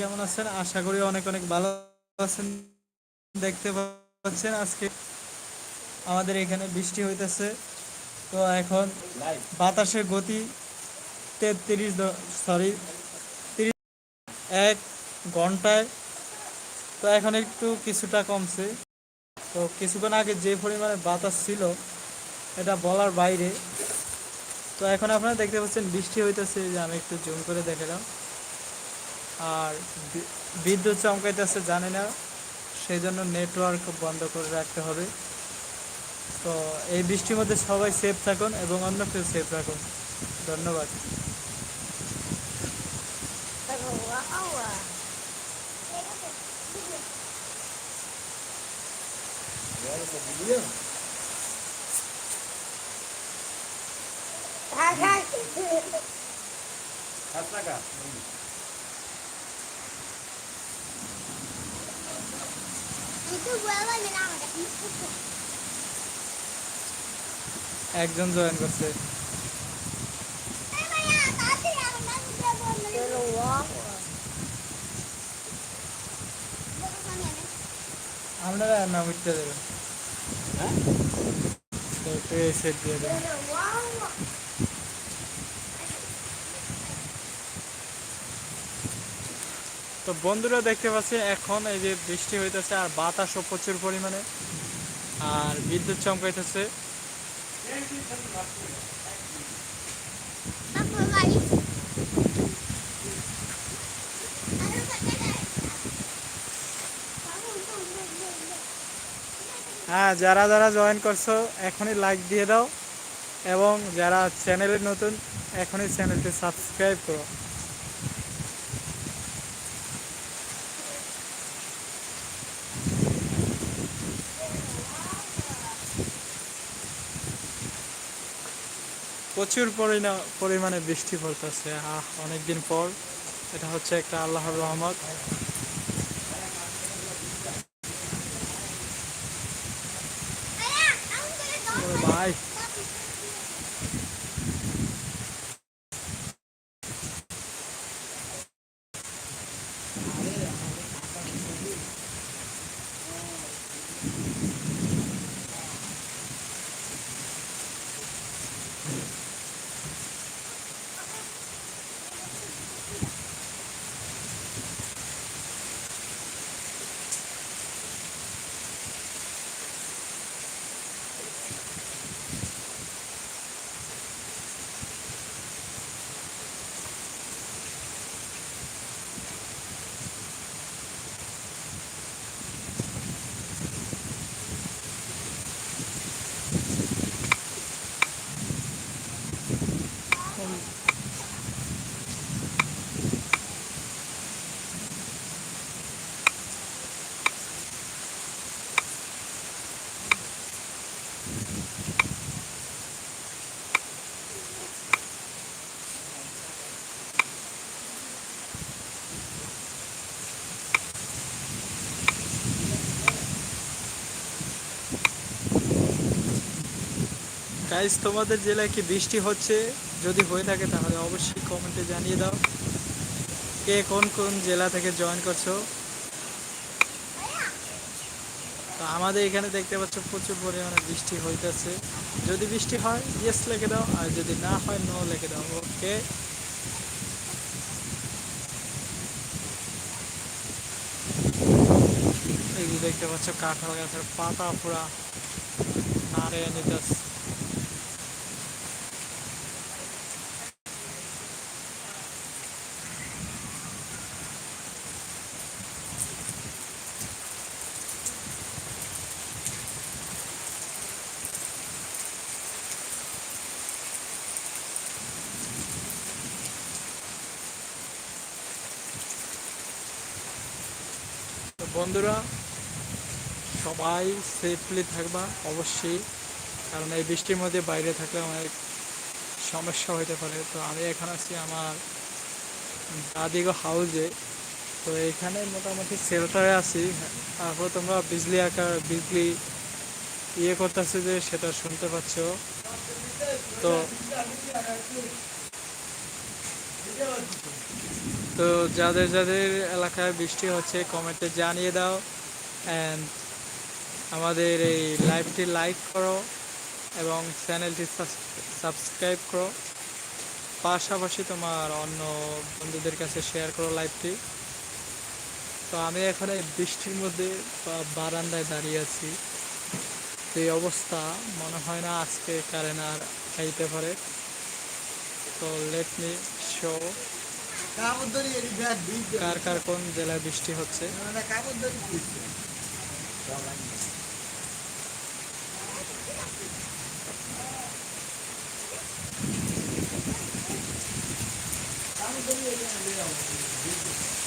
কেমন আছেন? আশা করি অনেক অনেক ভালো আছেন। দেখতে পাচ্ছেন আজকে আমাদের এখানে বৃষ্টি হইতেছে। তো এখন বাতাসের গতি তেত্রিশ সরি তিরিশ এক ঘন্টায়। তো এখন একটু কিছুটা কমছে। তো কিছুক্ষণ আগে যে পরিমাণে বাতাস ছিল, এটা বলার বাইরে। তো এখন আপনারা দেখতে পাচ্ছেন বৃষ্টি হইতেছে। যে আমি একটু জুম করে দেখালাম। আর বিদ্যুৎ চমকাইতেছে জানি না। সেই জন্য নেটওয়ার্ক বন্ধ করে রাখতে হবে। তো এই বৃষ্টির মধ্যে সবাই সেফ থাকুন এবং অন্যকেও সেফ রাখুন ধন্যবাদ। Itu bola একজন জয়েন করছে। আপনারা নাম উঠতে দেবেন সেট দিয়ে দেবেন তো বন্ধুরা দেখতে পাচ্ছি, এখন এই যে বৃষ্টি হইতেছে আর বাতাসও প্রচুর পরিমাণে, আর বিদ্যুৎ চমকাইতেছে। হ্যাঁ যারা যারা জয়েন করছ, এখনই লাইক দিয়ে দাও, এবং যারা চ্যানেলে নতুন, এখনই চ্যানেলটি সাবস্ক্রাইব করো। প্রচুর পরিমাণে বৃষ্টি পড়তেছে। আহ অনেকদিন পর। এটা হচ্ছে একটা আল্লাহর রহমত। ভাই। গাইজ তোমাদের জেলায় কি বৃষ্টি হচ্ছে? যদি হয়ে থাকে তাহলে অবশ্যই কমেন্টে জানিয়ে দাও। কে কোন কোন জেলা থেকে জয়েন করছ? তো আমাদের এখানে দেখতে পাচ্ছ প্রচুর পরিমাণে বৃষ্টি হইতেছে। যদি বৃষ্টি হয় ইয়েস লিখে দাও, আর যদি না হয় নো লিখে দাও ওকে দেখতে পাচ্ছ কাঁঠাল গাছের পাতা পুরা নাড়ে নিতেছে। বন্ধুরা, সবাই সেফলি থাকবা, অবশ্যই। কারণ এই বৃষ্টির মধ্যে বাইরে থাকলে অনেক সমস্যা হতে পারে। তো আমি এখন আছি আমার দাদিগো হাউজে তো এখানে মোটামুটি শেল্টারে আছি। তারপর তোমরা বিজলি আকার, বিজলি ইয়ে করতেছে যে সেটা শুনতে পাচ্ছ। তো তো যাদের যাদের এলাকায় বৃষ্টি হচ্ছে কমেন্টে জানিয়ে দাও। অ্যান্ড আমাদের এই লাইভটি লাইক করো এবং চ্যানেলটি সাবস্ক্রাইব করো। পাশাপাশি তোমার অন্য বন্ধুদের কাছে শেয়ার করো লাইভটি তো আমি এখন বৃষ্টির মধ্যে বারান্দায় দাঁড়িয়ে আছি। এই অবস্থা মনে হয় না আজকে কারেন্ট আর খাইতে পারে। তো লেট মি শো কার কার কোন জেলায় বৃষ্টি হচ্ছে? না কাপড়